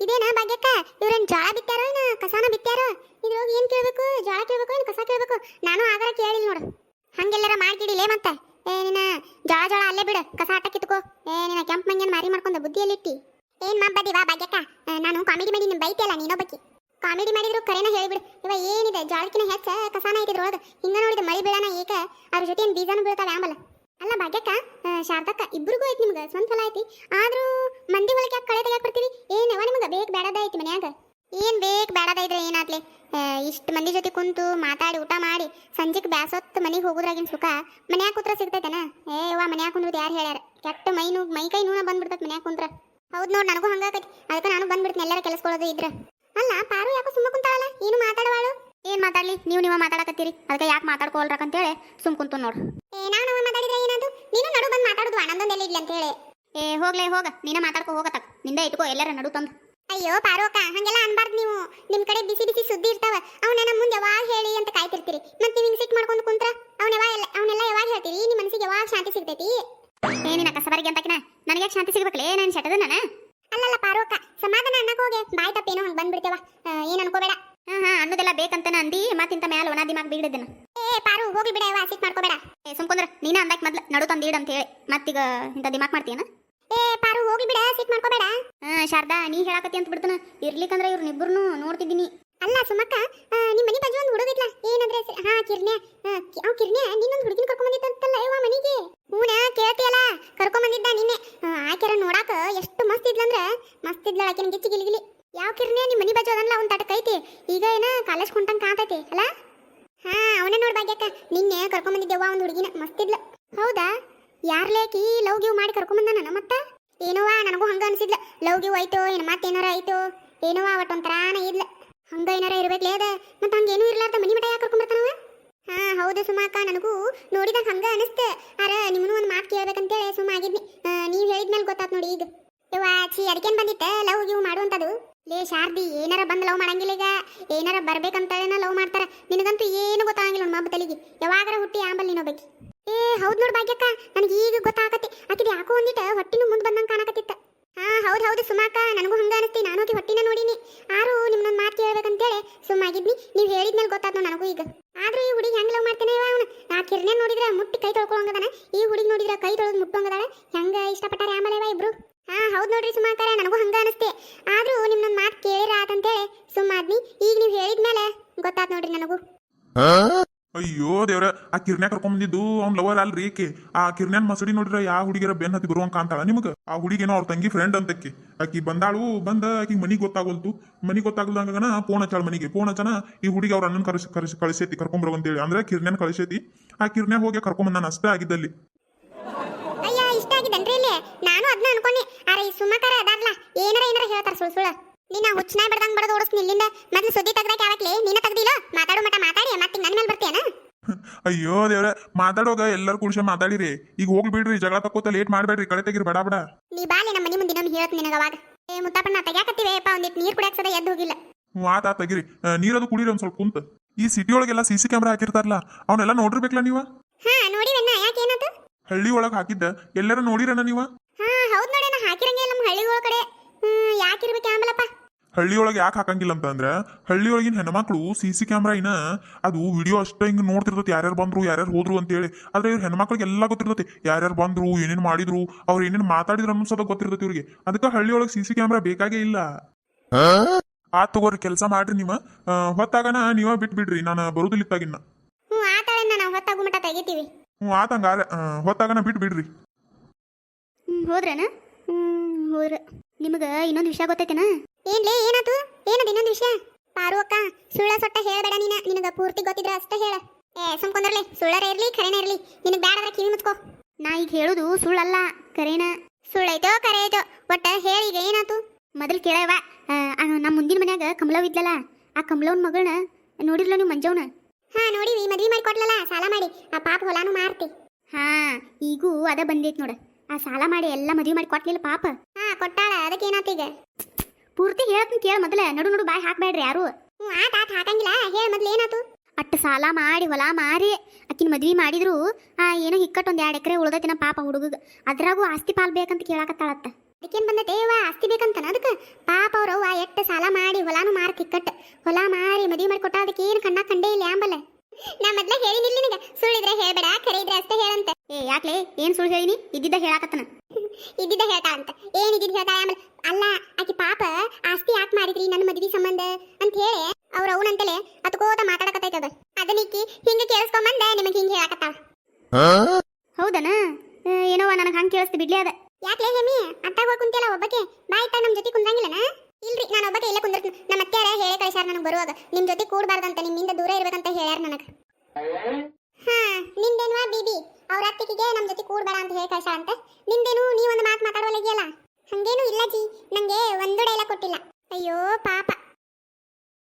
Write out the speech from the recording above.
ಇದೇನ ಭಾಗ್ಯಕ್ಕ? ಇವ್ರೇನ್ ಜೋಳ ಬಿತ್ತಾರೋ ಏನ? ಕಸಾನ ಬಿತ್ತಾರೋ ಇದ್ರೊಳಗೆ ಏನ್ ಕೇಳ್ಬೇಕು? ಜೋಳ ಕೇಳ್ಬೇಕು ಏನ್ ಕಸ ಕೇಳ್ಬೇಕು? ನಾನು ಆಗರ ಕೇಳಿಲ್ಲ ನೋಡು. ಹಂಗೆಲ್ಲರ ಮಾಡ್ಕಿಡಿಲೇ ಮತ್ತೆ. ಏ, ನಿನ್ನ ಜೋಳ ಜೋಳ ಅಲ್ಲೇ ಬಿಡು. ಕಸ ಆಟ ಕಿತ್ಕೋ. ಏ, ನಿನ್ನ ಕೆಂಪ್ ಮಂಗ್ಯನ್ ಮಾರಿ ಮಾಡ್ಕೊಂಡ ಬುದ್ಧಿಯಲ್ಲಿಟ್ಟಿ. ಏನ್ ಮಬ್ಬದಿ ವಾ ಭಾಗ್ಯಕ್ಕ? ನಾನು ಕಾಮಿಡಿ ಮಾಡಿ ನಿನ್ ಬೈತಿಯಲ್ಲ ನೀನೊಬ್ಬಕಿ. ಕಾಮಿಡಿ ಮಾಡಿದ್ರು ಕರೆನ ಹೇಳಿಬಿಡು. ಇವ ಏನಿದೆ? ಜಾಳಕಿನ ಹೆಚ್ಚ ಕಸಾನ ಐತಿದ್ರೊಳಗೆ ಹಿಂಗ ನೋಡಿದ ಮಳಿ ಬೀಳನ ಏಕ. ಅವ್ರ ಜೊತೆ ಏನ್ ಬೀಜಾನು ಬೀಳ್ತಾವೆ ಆಮಲ್ಲ ಅಲ್ಲ ಭಾಗ್ಯಕ್ಕ ಶಾರದಕ್ಕ ಇಬ್ರಿಗೂ ಐತಿ ನಿಮ್ಗೆ? ಸ್ವಂತ ಹೊಲ ಐತಿ? ಆದ್ರೂ ಮಂದಿ ಹೊಲಕ್ಕೆ ಯಾಕೆ ಕಳೆ ತೆಗ್ಯಾಕ್ ಬರ್ತೀರಿ? ಏನವ ನಿಮ್ಗೆ ಬೇಕ್ ಬೇಡದ ಐತಿ ಮನ್ಯಾಗ? ಏನ್ ಬೇಕ್ ಬೇಡದ ಇದ್ರೆ ಏನಾತ್ಲಿ ಇಷ್ಟು ಮಂದಿ ಜೊತೆ ಕುಂತು ಮಾತಾಡಿ ಊಟ ಮಾಡಿ ಸಂಜೆಗೆ ಬ್ಯಾಸೊತ್ತು ಮನೆಗೆ ಹೋಗೋದ್ರಾಗಿನ ಸುಖ. ಮನ್ಯಾಗ ಕೂತ್ರ ಸಿಗ್ತೈತೆನ? ಏ, ಯವ್ವ ಮನ್ಯಾಗ ಕುಂದ್ರದು ಯಾರು ಹೇಳ್ಯಾರ? ಕೆಟ್ಟ ಮೈ ನೂ, ಮೈ ಕೈ ನೂನ ಬಂದ್ಬಿಡ್ತೈತೆ ಮನ್ಯಾಗ ಕುಂತ್ರ. ಹೌದು ನೋಡಿ ನನಗೂ ಹಂಗಾಕತಿ ಅದಕ್ಕೆ ನಾನು ಬಂದ್ಬಿಡ್ತೀನಿ ಎಲ್ಲರ ಕೆಲಸಕೊಳ್ಳೋದು ಇದ್ರ. ಅಲ್ಲ, ಪಾರು ಯಾಕೋ ಸುಮ್ಮ ಕುಂತಾಳಲ್ಲ? ಏನು ಮಾತಾಡವಾಳು? ಏನ್ ಮಾತಾಡ್ಲಿ? ನೀವು ನೀವು ಮಾತಾಡಕತ್ತೀರಿ. ಅದಕ್ಕೆ ಯಾಕೆ ಹೇಳಿ ಸುಮ್ ಕುಂತು ನೋಡು. ಏ ಮಾತಾಡಿದ್ರೆ ಏನದು ಇಲ್ಲ ಅಂತ ಹೇಳಿ. ಏ ಹೋಗ್ಲೇ ಹೋಗ. ನೀನ ಮಾತಾಡ್ಕೊ ಹೋಗತಕ್ನಿಂದ ಇಟ್ಕೋ ಎಲ್ಲರ ನಡು ತಂದು. ಅಯ್ಯೋ ಪಾರೋಕ ಹಂಗೆಲ್ಲ ಅನ್ಬಾರ್ದು ನೀವು. ನಿಮ್ ಕಡೆ ಬಿಸಿ ಬಿಸಿ ಸುದ್ದಿ ಇರ್ತಾವ. ಅವನ ನಮ್ಮ ಮುಂದೆ ಯಾವಾಗ ಹೇಳಿ ಅಂತ ಕಾಯ್ತಿರ್ತೀರಿ. ಮತ್ತೆ ನೀವು ಹಿಂಗ್ ಸಿಟ್ ಮಾಡ್ಕೊಂಡು ಕುಂತ್ರ ಅವನ ಯಾವಾಗ ಅವನ್ನೆಲ್ಲ ಯಾವಾಗ ಹೇಳ್ತೀರಿ? ನಿಮ್ಮ ಮನಸ್ಸಿಗೆ ಯಾವಾಗ ಶಾಂತಿ ಸಿಗ್ತೈತಿ? ಏನಿನ ಕಸಬರಿಗೆ ಅಂತಕಿನ ನನಗೆ ಶಾಂತಿ ಸಿಗ್ಬೇಕಲೇ? ನಾನು ಶಟದ ನಾನು ಅಲ್ಲಲ್ಲ ಪಾರೋಕ ಸಮಾಧಾನ ಅನ್ನಕ್ಕೆ ಹೋಗಿ. ಬಾಯ್ ತಪ್ಪೇನೋ ಹಂಗ್ ಬಂದ್ಬಿಡ್ತೇವ. ಏನ್ ಅನ್ಕೋಬೇಡ. ಬೇಕಂತನ ಅಂದಿ ಮತ್ತಿಂತ ಮ್ಯಾಲ ಒಣ ದಿಮಾಗ್ ಬೀಳದನ ಏ ಪಾರು ಹೋಗಿ ಬಿಡ ಯವ್ವ ಸಿಟ್ ಮಾಡ್ಕೋಬೇಡ. ಏ ಸುಮ್ಕೊಂದ್ರ ನೀನ ಅಂದಾಕ್ ಮೊದ್ಲು ನಡು ತಂದೀಡ್ ಅಂತ ಹೇಳಿ ಮತ್ತೀಗ ಇಂಥ ದಿಮಾಕ್ ಮಾಡ್ತೀಯನ? ಏ ಪಾರು ಹೋಗಿ ಬಿಡ ಸಿಟ್ ಮಾಡ್ಕೋಬೇಡ. ಹಾ ಶಾರದಾ ನೀ ಹೇಳಾಕತಿ ಅಂತ ಬಿಡ್ತನ. ಇರ್ಲಿಕ್ಕಂದ್ರ ಇವ್ರನ್ನಿಬ್ಬರನ್ನು ನೋಡ್ತಿದ್ದೀನಿ. ಅಲ್ಲ ಸುಮಕ್ಕ ನಿಮ್ಮ ಮನೆ ಬಾಜು ಒಂದು ಹುಡುಗಿದ್ಲ ಏನಂದ್ರೆ? ಹಾ ಕಿರ್ಣ್ಯ. ಅವ್ ಕಿರ್ಣ್ಯ ನಿನ್ನೊಂದು ಹುಡುಗಿನ ಕರ್ಕೊಂಡ್ ಬಂದಿತ್ತಂತಲ್ಲ ಇವ ಮನಿಗೆ? ಹೂನ ಕೇಳ್ತಿಯಲ್ಲ ಕರ್ಕೊಂಡ್ ಬಂದಿದ್ದ ನಿನ್ನೆ ಆಕೆರ ನೋಡಾಕ ಎಷ್ಟು ಮಸ್ತ್ ಇದ್ಲಂದ್ರ ಮಸ್ತ್ ಇದ್ಲ ಆಕಿನ ಗಿಚ್ಚಿ ಗಿಲಿಗಿಲಿ ಯಾವ ಕಿರ್ನೆ ನಿಮ್ ಮನಿ ಬಾಜು ಅದನ್ಲ ಅವ್ನ ತಟಕ್ ಐತಿ ಈಗ ಏನ ಕಾಂತೈತಿ ಅಲ್ಲ ಹಾ, ಅವನ ನೋಡ್ ಭಾಗ್ಯಕ್ಕ. ನಿನ್ನೆ ಕರ್ಕೊಂಡ್ ಬಂದಿದ್ದೆವ್ವ ಒಂದು ಹುಡುಗಿನ, ಮಸ್ತ್ ಇದ್ಲ. ಹೌದಾ? ಯಾರ್ಲೇಕಿ ಲವ್ ಗಿವ್ ಮಾಡಿ ಕರ್ಕೊಂಡ್ ಬಂದಾನ ಮತ್ತ ಏನೋವಾ ನನಗೂ ಹಂಗ ಅನ್ಸಿದ್ಲ. ಲವ್ ಗಿವ್ ಆಯ್ತು, ಏನ್ ಮತ್ತೇನಾರ ಆಯ್ತು? ಏನೋವಾ ಅವಟ್ ಒಂಥರಾನ ಇದ್ಲ. ಹಂಗ ಏನಾರ ಇರ್ಬೇಕ್ಲೇ ಅದ. ಮತ್ತ ಹಂಗೇನು ಇರ್ಲಾರ್ದ ಮನಿ ಮಟ ಯಾಕೆ ಕರ್ಕೊಂಡ್ ಬರ್ತಾನವ ಹಾ, ಹೌದು ಸುಮಾಕ, ನನಗೂ ನೋಡಿದಾಗ ಹಂಗ ಅನಿಸ್ತ. ಅರ ನಿಮ್ಮನು ಒಂದು ಮಾತು ಕೇಳ್ಬೇಕಂತೇಳಿ ಸುಮ್ಮ ಆಗಿದ್ನಿ ನೀವು ಹೇಳಿದ್ಮೇಲೆ ಗೊತ್ತಾತ್ ನೋಡಿ ಈಗ. ಯವ್ವ, ಛೀ, ಅದಕ್ಕೇನು ಬಂದಿತ್ತೆ? Love give ಮಾಡುವಂತದು. ಲೇ ಶಾರ್ದಿ, ಏನಾರ ಬಂದ್ ಲವ್ ಮಾಡಂಗಿಲ್ಲ ಈಗ. ಏನಾರ ಬರ್ಬೇಕಂತ ಲವ್ ಮಾಡ್ತಾರ. ನಿನಗಂತೂ ಏನು ಗೊತ್ತಾಗಂಗಿಲ್ಲ ನೋಡ್ ಮಬ್ಬ ತಲೆಗೆ. ಯಾವಾಗಾರ ಹುಟ್ಟಿ ಆಂಬಲ್ ನೀನೊಬ್ಬಕಿ ಏ, ಹೌದು ನೋಡ್ ಭಾಗ್ಯಕ್ಕ, ನನಗೆ ಈಗ ಗೊತ್ತಾಗತ್ತೆ. ಆಕಿದ್ ಯಾಕೋ ಒಂದಿಟ್ಟು ಹೊಟ್ಟಿನೂ ಮುಂದ್ ಬಂದಂಗ ಕಾಣಕತ್ತಿತ್ತ. ಹಾ ಹೌದು ಹೌದು ಸುಮಾಕ, ನನಗೂ ಹಂಗ ಅನಿಸ್ತಿ. ನಾನು ಹೋಗಿ ಹೊಟ್ಟಿನ ನೋಡಿನಿ. ಆರು ನಿಮ್ನೊಂದ್ ಮಾತು ಕೇಳ್ಬೇಕಂತೇಳಿ ಸುಮ್ಮಾಗಿದ್ನಿ. ನೀವ್ ಹೇಳಿದ್ಮೇಲೆ ಗೊತ್ತಾದ್ನು ನನಗೂ ಈಗ. ಆದ್ರೂ ಈ ಹುಡುಗಿ ಹೆಂಗ್ ಲವ್ ಮಾಡ್ತಾನೆ ಅವನು? ನಾ ಕಿರ್ನೆ ನೋಡಿದ್ರೆ ಮುಟ್ಟಿ ಕೈ ತೊಳ್ಕೊಳಂಗದಾನ. ಈ ಹುಡುಗಿ ನೋಡಿದ್ರೆ ಕೈ ತೊಳೆದು ಮುಟ್ಟಂಗದಾಳ. ಹೆಂಗ ಇಷ್ಟಪಟ್ಟಾರೆ ಆಮೇಲೆ ಇಬ್ರು? ಹಾ ಹೌದ್ ನೋಡ್ರಿ ಸುಮಾಕಾರ, ನನಗೂ ಹಂಗ ಅನಿಸ್ತೆ. ಆದ್ರೂ ಆತಂತೇಳಿ ಸುಮ್ಮಾದ್ನಿ ಈಗ ಹೇಳಿದ ಹೇಳಿದ್ಮೇಲೆ ಗೊತ್ತಾತ್ ನೋಡ್ರಿ ನನಗೂ. ಅಯ್ಯೋ ದೇವ್ರ ಆ ಕಿರ್ನ್ಯಾಗ ಕರ್ಕೊಂಡ್ ಬಂದಿದ್ದು ಅವ್ನ ಲವರ್ ಅಲ್ರಿ ಈಕೆ. ಆ ಕಿರ್ನ್ಯಾನ್ ಮಸಡಿ ನೋಡ್ರ ಯಾವ ಹುಡುಗಿರ ಬೆನ್ ಹತ್ತಿ ಬರುವಂಗ ಕಾಂತಾಳ ನಿಮಗ? ಆ ಹುಡುಗಿನೋ ಅವ್ರ ತಂಗಿ ಫ್ರೆಂಡ್ ಅಂತಕ್ಕೆ. ಆಕಿ ಬಂದಾಳು ಬಂದ ಆಕಿ ಮನಿಗೆ ಗೊತ್ತಾಗೋಲ್ತು. ಮನಿಗೆ ಗೊತ್ತಾಗಲ್ದಂಗನ ಫೋನ್ ಹಚ್ಚಾಳ ಮನಿಗೆ. ಫೋನ್ ಹಚ್ಚನ ಈ ಹುಡುಗಿ ಅವ್ರ ಅಣ್ಣನ ಕರೆಸಿ ಕರೆಸಿ ಕಳಿಸೈತಿ ಕರ್ಕೊಂಬರೋ ಅಂತೇಳಿ. ಅಂದ್ರೆ ಕಿರ್ನ್ಯಾನ್ ಕಳಿಸೈತಿ. ಆ ಕಿರ್ನ್ಯಾಗ ಹೋಗಿ ಕರ್ಕೊಂಡ್ ನಾನು ಅಷ್ಟೇ ಆಗಿದ್ದಲ್ಲಿ. ಅಯ್ಯ ಇಷ್ಟ ಆಗಿದ್ದನ್ರಿ ಇಲ್ಲಿ? ನಾನು ಅದನ್ನ ಅನ್ಕೊಂಡೆ. ಅರೆ ಈ ಸುಮ್ಮಕಾರ ಅದಾರ್ಲ? ಏನಾರ ಏನಾರ ಹೇಳ್ತಾರ ಸುಳ್ಳು ಸುಳ್ಳ ನೀನ ಹುಚ್ಚನಾಯ್ ಬಡ್ದಂಗ್ ಬಡದ ಓಡಿಸ್ತೀನಿ ಇಲ್ಲಿಂದ. ಮೊದ್ಲು ಸುದ್ದಿ ತೆಗ್ದಾಕ ಯಾವಾಗ್ಲೇ ನೀನ ತೆಗ್ದಿಲ್ಲ? ಮಾತಾಡು ಮಟ ಮಾತಾಡಿ. ಮತ್ತೆ ನನ್ನ ಮೇಲೆ ಬರ್ತೀಯನ? ಅಯ್ಯೋ ದೇವ್ರ ಮಾತಾಡೋಗ ಎಲ್ಲರೂ ಕುಡ್ಸ ಮಾತಾಡಿರಿ. ಈಗ ಹೋಗಿ ಬಿಡ್ರಿ ಜಗಳ ತಕ್ಕೋತ ಲೇಟ್ ಮಾಡ್ಬೇಡ್ರಿ ಕಳೆ ತೆಗಿರಿ ಬಡ ಬಡ. ನೀ ಬಾಲಿ ನಮ್ಮ ಮನೆ ಮುಂದೆ ಇನ್ನೊಂದು ಹೇಳ್ತೀನಿ ನಿನಗ ಅವಾಗ. ಏ ಮುತ್ತಪ್ಪನ ತೆಗ್ಯಾಕತ್ತೀವಿ. ಅಪ್ಪ ಒಂದಿಟ್ಟು ನೀರು ಕುಡಿಯಕ್ ಸದ ಎದ್ದು ಹೋಗಿಲ್ಲ. ಮಾತಾ ತೆಗಿರಿ. ನೀರದು ಕುಡೀರಿ ಒಂದ್ ಸ್ವಲ್ಪ ಕುಂತ. ಈ ಸಿಟಿ ಒಳಗೆಲ್ಲ ಸಿ ಸಿ ಕ್ಯಾಮ್ರಾ ಹಾಕಿರ್ತಾರಲ್ಲ ಅವನ್ನೆಲ್ಲ ನೋಡಿರ್ಬೇಕಲ್ಲ ನೀವ? ಹಾ ನೋಡಿವಣ್ಣ ಯಾಕೆ ಏನಾತು ಹಳ್ಳಿ ಒಳಗೆ ಹಾಕಿದ್ದ. ಎಲ್ಲರೂ ನೋಡಿರಣ್ಣ ನೀವ? ಹಾ ಹೌದು ನೋಡಿ ನಾ ಹಾಕಿರಂಗೇ ನಮ್ಮ ಹಳ್ಳಿಗಳ ಕಡೆ ಹ್ಮ್ ಯಾಕಿರ್ಬೇಕು ಆಂಬಲಪ್ಪ ಹಳ್ಳಿ ಒಳಗೆ ಯಾಕೆ ಹಾಕಂಗಿಲ್ಲ ಅಂತಂದ್ರ ಹಳ್ಳಿ ಒಳಗಿನ ಹೆಣ್ಮಕ್ಳು ಸಿ ಸಿ ಕ್ಯಾಮ್ರಾ ಇನ್ನ ಅದು ವಿಡಿಯೋ ಅಷ್ಟ ಹಿಂಗ್ ನೋಡ್ತಿರ್ತೈತಿ. ಯಾರ್ಯಾರು ಬಂದ್ರು ಯಾರ್ಯಾರು ಹೋದ್ರು ಅಂತೇಳಿ. ಆದ್ರೆ ಇವ್ರ ಹೆಣ್ಮಕ್ಳಿಗೆ ಎಲ್ಲ ಗೊತ್ತಿರ್ತೈತಿ. ಯಾರ್ಯಾರು ಬಂದ್ರು ಏನೇನ್ ಮಾಡಿದ್ರು ಅವ್ರು ಏನೇನ್ ಮಾತಾಡಿದ್ರು ಅನ್ನೋ ಸದ ಗೊತ್ತಿರ್ತೈತಿ ಇವ್ರಿಗೆ. ಅದಕ್ಕೆ ಹಳ್ಳಿ ಒಳಗೆ ಸಿ ಸಿ ಕ್ಯಾಮ್ರಾ ಬೇಕಾಗೇ ಇಲ್ಲ. ಆ ತಗೋರಿ ಕೆಲಸ ಮಾಡ್ರಿ ನೀವ. ಹೊತ್ತಾಗನ ನೀವ ಬಿಟ್ ಬಿಡ್ರಿ ನಾನು ಬರುದಿಲ್ಲ ಇತ್ತಾಗಿನ್ನ. ಹ್ಞೂ ಆತಾಳನ್ನ ನಾವು ಹೊತ್ತಾಗು ತೆಗಿತೀವಿ. ಹ್ಞೂ ಹೊತ್ತಾಗನ ಬಿಟ್ಬಿಡ್ರಿ. ಹೋದ್ರೇನ? ಹ್ಮ್ ಹೋದ್ರ. ನಿಮಗೆ ಇನ್ನೊಂದು ವಿಷಯ ಗೊತ್ತೈತೇನ? ಏನ್ಲೇ ಏನಾತು? ಏನದು ಇನ್ನೊಂದು ವಿಷಯ? ಪಾರು ಅಕ್ಕ ಸುಳ್ಳ ಸೊಟ್ಟ ಹೇಳಬೇಡ ನೀನ. ನಿನಗ ಪೂರ್ತಿ ಗೊತ್ತಿದ್ರ ಅಷ್ಟೇ ಹೇಳ. ಏ ಸುಮ್ಕೊಂಡ್ರಲಿ ಸುಳ್ಳರ ಇರ್ಲಿ ಖರೇನ ಇರ್ಲಿ. ನಿನಗ್ ಬ್ಯಾಡದ್ರ ಕಿವಿ ಮುಚ್ಕೋ. ನಾ ಈಗ ಹೇಳುದು ಸುಳ್ಳಲ್ಲ ಕರೇನ? ಸುಳ್ಳೈತೋ ಕರೆ ಐತೋ ಒಟ್ಟ ಹೇಳಿಗ ಏನಾತು? ಮೊದಲು ಕೇಳವ ನಮ್ಮ ಮುಂದಿನ ಮನ್ಯಾಗ ಕಮಲವ್ ಇದ್ಲಲ್ಲ ಆ ಕಮಲವನ್ ಮಗಳನ್ನ ನೋಡಿರ್ಲ ನೀವು ಮಂಜವ್ನ? ಹಾ ನೋಡಿವಿ. ಮದ್ವಿ ಮಾಡಿ ಕೊಡ್ಲಲ್ಲ ಸಾಲ ಮಾಡಿ. ಆ ಪಾಪ ಹೊಲಾನು ಮಾರ್ತಿ. ಹಾ ಈಗೂ ಅದ ಬಂದೈತ್ ನೋಡ. ಆ ಸಾಲ ಮಾಡಿ ಎಲ್ಲ ಮದ್ವಿ ಮಾಡಿ ಕೊಟ್ಲಿಲ್ಲ ಪಾಪ. ಹಾ ಕೊಟ್ಟಾಳ. ಅದಕ್ಕೆ ಏನಾತೀಗ ಪೂರ್ತಿ ಹೇಳ್ತೀನಿ ಕೇಳ ಮೊದಲ. ನಡು ನಡು ಬಾಯಿ ಹಾಕಬೇಡ್ರಿ ಯಾರು. ಆತ ಆತ ಹಾಕಂಗಿಲ್ಲ. ಹೇಳ ಮೊದ್ಲು ಏನಾತು? ಅಟ್ಟ ಸಾಲ ಮಾಡಿ ಹೊಲ ಮಾರಿ. ಅಕ್ಕಿನ ಮದ್ವಿ ಮಾಡಿದ್ರು. ಆ ಏನೋ ಹಿಕ್ಕಟ್ ಒಂದ್ ಎರಡು ಎಕರೆ ಉಳ್ದೈತಿನ ಪಾಪ ಹುಡುಗಗ. ಅದ್ರಾಗೂ ಆಸ್ತಿ ಪಾಲ್ ಬೇಕಂತ ಕೇಳಾಕತ್ತಾಳತ್ತ. ಅದಕ್ಕೇನ್ ಬಂದತೆ? ಇವ ಆಸ್ತಿ ಬೇಕಂತನ ಅದಕ್ಕೆ? ಪಾಪ ಅವ್ರ ಅವ್ವ ಎಟ್ಟು ಸಾಲ ಮಾಡಿ ಹೊಲಾನು ಮಾರಿ ತಿಕ್ಕಟ್ ಹೊಲ ಮಾರಿ ಮದುವೆ ಮಾಡಿ ಕೊಟ್ಟ ಅದಕ್ಕೆ ಏನು ಕಣ್ಣ ಕಂಡೇ ಇಲ್ಲ ಆಂಬಲ್ಲ ನಾ ಮೊದ್ಲ ಹೇಳಿನಿಲ್ಲ ನಿನಗೆ. ಸುಳ್ಳಿದ್ರೆ ಹೇಳ್ಬೇಡ ಕರೆ ಇದ್ರೆ ಅಷ್ಟೇ ಹೇಳಂತ. ಏ ಯಾಕ್ಲೆ? ಏನ್ ಸುಳ್ಳು ಹೇಳಿನಿ? ಇದ್ದಿದ್ದ ಹೇಳಾಕತ್ತನ. ಇದ್ದಿದ್ದ ಹೇಳ್ತಾ ಅಂತ. ಏನ್ ಇದ್ದಿದ್ದ ಹೇಳ್ತಾ? ಆಮೇಲೆ ಅಲ್ಲ ಆಕಿ ಪಾಪ ಆಸ್ತಿ ಯಾಕೆ ಮಾಡಿದ್ರಿ ನನ್ನ ಮದ್ವಿ ಸಂಬಂಧ ಅಂತ ಹೇಳಿ ಅವ್ರ ಅವನಂತಲೇ ಅತ್ಕೋತ ಮಾತಾಡಕತ್ತೈತದ ಅದನ್ನಿಕ್ಕಿ ಹಿಂಗ ಕೇಳಿಸ್ಕೊಂಬಂದ ನಿಮಗೆ ಹಿಂಗ ಹೇಳಾಕತ್ತಾಳ. ಹೌದನ? ಏನೋ ನನಗೆ ಹಂಗೆ ಕೇಳಿಸ್ತು ಬಿಡ್ಲಿ ಅದ. ಯಾಕ್ಲೇ ಹೇಮಿ? ಅತ್ತಾಗ ಹೋಗಿ ಕುಂತಿಯಲ್ಲ ಒಬ್ಬಕ್ಕೆ? ಬಾಯ್ತ ನಮ್ಮ ಜೊತೆ ಕುಂದ್ರಂಗಿಲ್ಲನ? ಇಲ್ರಿ ನಾನು ಒಬ್ಬಕ್ಕೆ ಇಲ್ಲೇ ಕುಂದಿರ್ತೀನಿ. ನಮ್ಮ ಅತ್ತೆಯಾರ ಹೇಳಿ ಕಳಿಸ್ಯಾರ ನನಗೆ ಬರುವಾಗ. ನಿಮ್ಮ ಜೊತೆ ಕೂಡಬಾರ್ದಂತ ನಿಮ್ಮಿಂದ ದೂರ ಇರ್ಬೇಕಂತ ಹೇಳ್ಯಾರ ನನಗೆ. ಹಾ ನಿಂದೇನ್ವಾ ಬೀಬಿ ಅವ್ರ ಅತ್ತಿಗೆ ನಮ್ಮ ಜೊತೆ ಕೂಡಬೇಡ ಅಂತ ಹೇಳಿ ಕಳ್ಸ ಅಂತ. ನಿಂದೇನು ನೀ ಒಂದು ಮಾತು ಮಾತಾಡೋಲಗಿಯಲ್ಲ ಹಂಗೇನು ಇಲ್ಲ ಜಿ. ನಂಗೆ ಒಂದು ಡೈಲಾಗ್ ಕೊಟ್ಟಿಲ್ಲ. ಅಯ್ಯೋ, ಪಾಪ.